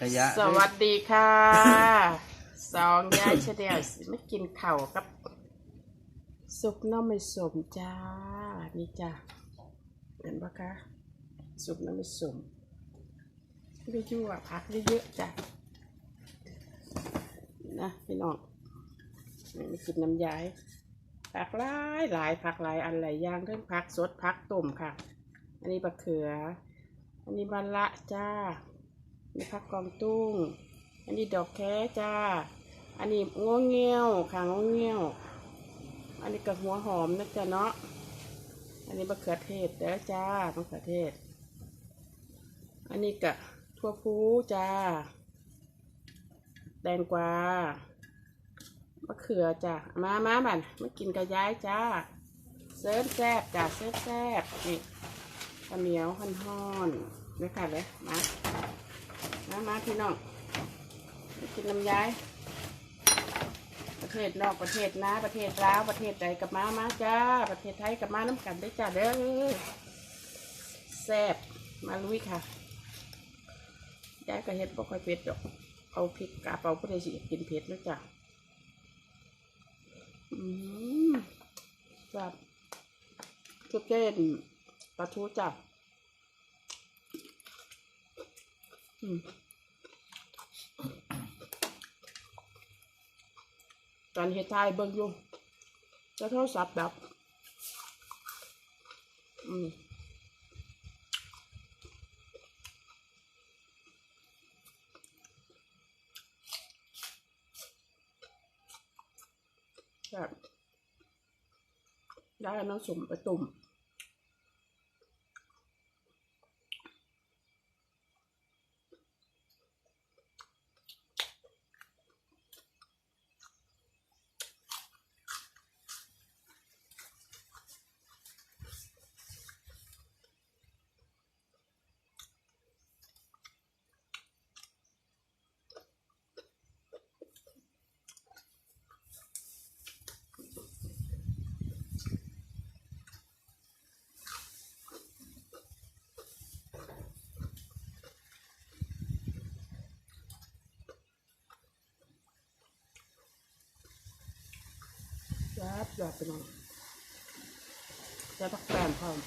กระยะสวัสดีค่ะ สองยายเฉดียวสิไม่กินเข่ากับซุปน้ำไม่สมจ้า นี่จ้าเห็นปะคะซุปน้ำไม่สมไม่ยั่วพักเยอะๆจ้ะนะพี่น้องไม่กินน้ำยายผักหลายหลายผักหลายอันหลายอย่างเรื่องผักสดผักต้มค่ะ อันนี้บะเขือ อันนี้บันละจ้า นี่ผักกองตุ้ง อันนี้ดอกแค่จ้า อันนี้ง้วงเงี้ยวค่ะง้วงเงี้ยว อันนี้กับหัวหอมนะจ๊ะเนาะ อันนี้มะเขือเทศเด้อจ้ามะเขือเทศ อันนี้กับทั่วพูจ้า แตงกวามะเขือจ้า มามาบันมากินกระย้ายจ้า เซิร์ฟแซบจ้าเซิร์ฟแซบนี่ข้าวเหนียวห่อนห่อนๆเลยค่ะเลยมา มามาพี่น้องกินน้ำย้าย ประเทศนอกประเทศนะ ประเทศลาวประเทศใดกับมามาจ้า ประเทศไทยกับมาน้ำกันได้จ้าเด้อแซ่บมาลุยค่ะยายก็เฮ็ดบ่ค่อยเผ็ดดอกเอาพริกกาเปาผู้ใดสิกินเผ็ดนะจ้ะอืมจับชุดเก้นปลาทูจ้ะอืม ตอนเฮ็ดทายเบิ่งอยู่จะโทรศัพท์ดับอืมแบบได้น้ำสมไปตุ่ม บยับไปหน่อยจะพักแปมพร้อม